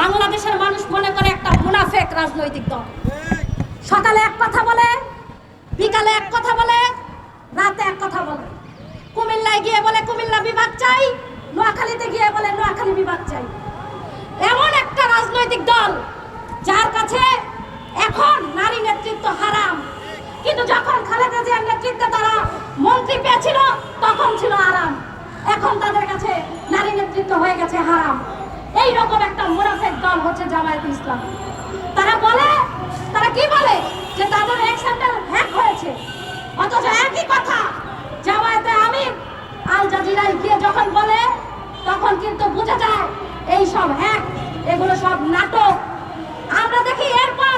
বাংলাদেশের মানুষ মনে করে একটা মুনাফেক রাজনৈতিক দল। সকালে এক কথা বলে, বিকালে এক কথা বলে, রাতে এক কথা বলে। কুমিল্লায় গিয়ে বলে, কুমিল্লা বিভাগ চাই, নোয়াখালীতে গিয়ে বলে, নোয়াখালী বিভাগ চাই। এমন একটা রাজনৈতিক দল, যার কাছে এখন নারী নেতৃত্ব হারাম। কিন্তু যখন খালেদা জিয়ার নেতৃত্বে তারা মন্ত্রী পেয়েছিল, তখন ছিল আরাম এখন তাদের কাছে নারী নেতৃত্ব হয়ে গেছে হারাম। এই রকম একটা মুনাফেক দল হচ্ছে জামায়াত ইসলাম। তারা বলে তারা কি বলে? যে তাদের এক সেন্টার হ্যাক হয়েছে। অথচ একই কথা জামায়াতে আমি আল জাজিরায় গিয়ে যখন বলে তখন কিন্তু বোঝা যায় এই সব হ্যাক এগুলো সব নাটক আমরা দেখি এরপর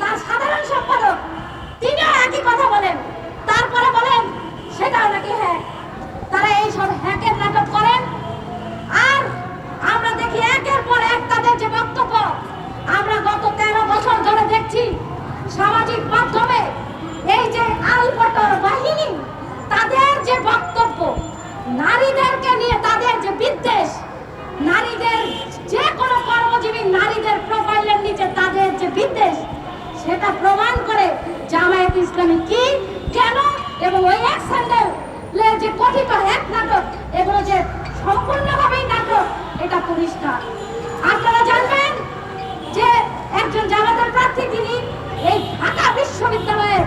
তার সাধারণ সম্পাদক তিনিও একই কথা বলেন তারপরে বলেন সেটাও নাকি হ্যাক তারা এই সব হ্যাকের নাটক করেন আর আমরা দেখি একের পর এক তাদের যে বক্তব্য আমরা গত তেরো বছর ধরে দেখছি সামাজিক মাধ্যমে তাদের যে বিদ্বেষ, নারীদের যে কোনো কর্মজীবী নারীদের প্রোফাইলের নিচে তাদের যে বিদ্বেষ, সেটা প্রমাণ করে জামায়াত ইসলামী কি, কেন এবং ওই এক স্যান্ডেল যে কথিত এক নাটক এগুলো যে সম্পূর্ণভাবেই নাটক এটা পরিষ্কার আপনারা জানবেন যে একজন জামাতের প্রার্থী তিনি এই ঢাকা বিশ্ববিদ্যালয়ের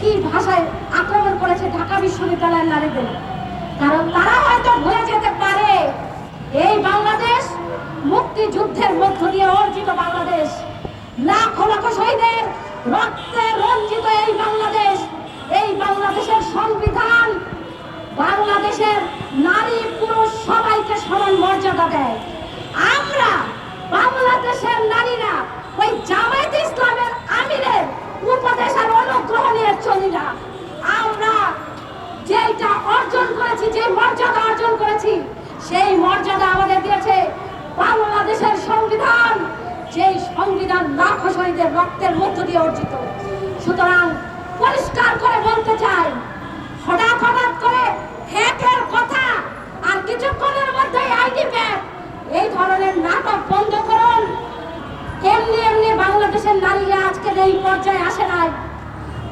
কে ভাষায় আক্রমণ করেছে ঢাকা বিশ্ববিদ্যালয়ের নারীদের। কারণ তারা হয়তো ভুলে যেতে পারে, এই বাংলাদেশ মুক্তিযুদ্ধের মধ্য দিয়ে অর্জিত বাংলাদেশ। লাখো লাখো শহীদের রক্তে রঞ্জিত এই বাংলাদেশ, এই বাংলাদেশের সংবিধান বাংলাদেশের নারী পুরুষ সবাইকে সমান মর্যাদা দেয়। আমরা বাংলাদেশের নারীরা ওই জামায়াত ইসলামের আমিরের উপদেশ আর অনুগ্রহ নিয়ে চলি না আমরা যেটা অর্জন করেছি যে মর্যাদা অর্জন করেছি সেই মর্যাদা আমাদের দিয়েছে বাংলাদেশের সংবিধান, যেই সংবিধান লাখো শহীদের রক্তের মধ্য দিয়ে অর্জিত। সুতরাং পরিষ্কার করে বলতে চাই, হঠাৎ হঠাৎ করে হ্যাকের কথা আর কিছুক্ষণের মধ্যেই আইডি এই ধরনের নাটক বন্ধ করুন। এমনি এমনি বাংলাদেশের নারীরা আজকের এই পর্যায়ে আসে নাই।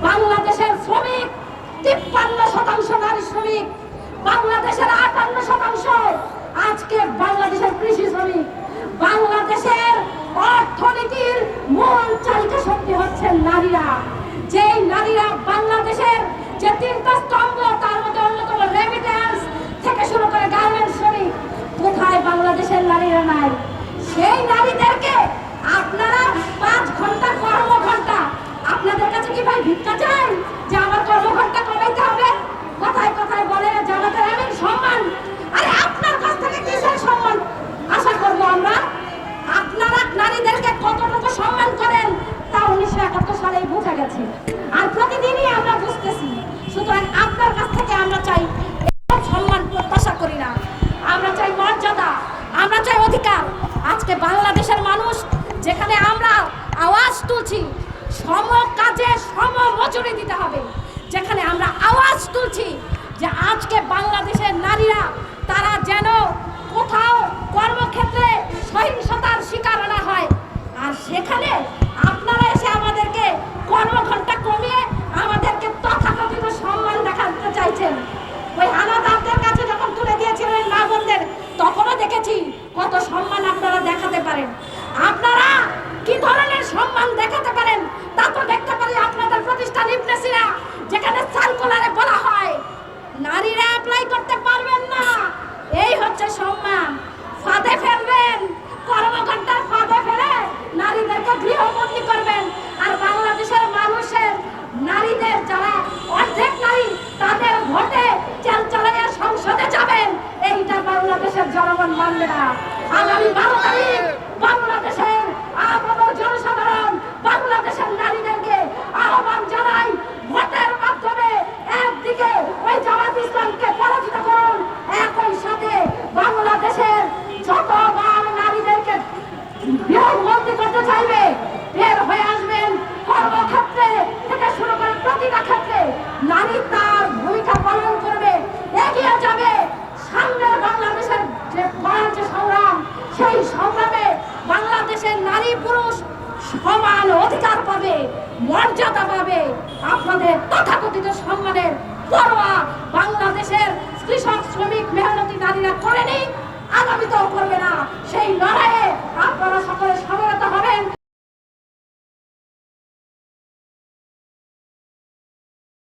বাংলাদেশের শ্রমিক, তিপ্পান্ন শতাংশ নারী শ্রমিক, বাংলাদেশের আটান্ন শতাংশ আজকে বাংলাদেশের কৃষি শ্রমিক। বাংলাদেশের অর্থনীতির মূল চালিকা শক্তি হচ্ছে নারীরা। যেই নারীরা বাংলাদেশের যে তিনটা স্তম্ভ তার মধ্যে অন্যতম রেমিটেন্স থেকে শুরু করে গার্মেন্টস শ্রমিক কোথায় বাংলাদেশের নারীরা নাই সেই নারীদেরকে আপনারা পাঁচ ঘণ্টা কর্ম ঘণ্টা আপনাদের কাছে কি ভাই ভিক্ষা চাই যে আমার কর্ম ঘণ্টা কমাইতে হবে কথায় কথায় বলে জামাতের এমন সম্মান আরে আপনার কাছ থেকে কিসের সম্মান আশা করব আমরা আপনারা নারীদেরকে কতটুকু সম্মান করেন তা উনিশশো একাত্তর সালেই বোঝা গেছে আর প্রতিদিনই আমরা বুঝতেছি সুতরাং আপনার কাছ থেকে আমরা চাই এরকম সম্মান প্রত্যাশা করি না আমরা চাই মর্যাদা আমরা চাই অধিকার আজকে বাংলাদেশের মানুষ যেখানে আমরা আওয়াজ তুলছি, সম কাজে সম মজুরি দিতে হবে। যেখানে আমরা আওয়াজ তুলছি নারী পুরুষ সমান অধিকার পাবে, মর্যাদা পাবে। আপনাদের তথাকথিত সম্মানের পরোয়া বাংলাদেশের কৃষক, শ্রমিক, মেহনতি নারীরা করেনি, আগামীতেও করবে না। সেই লড়াই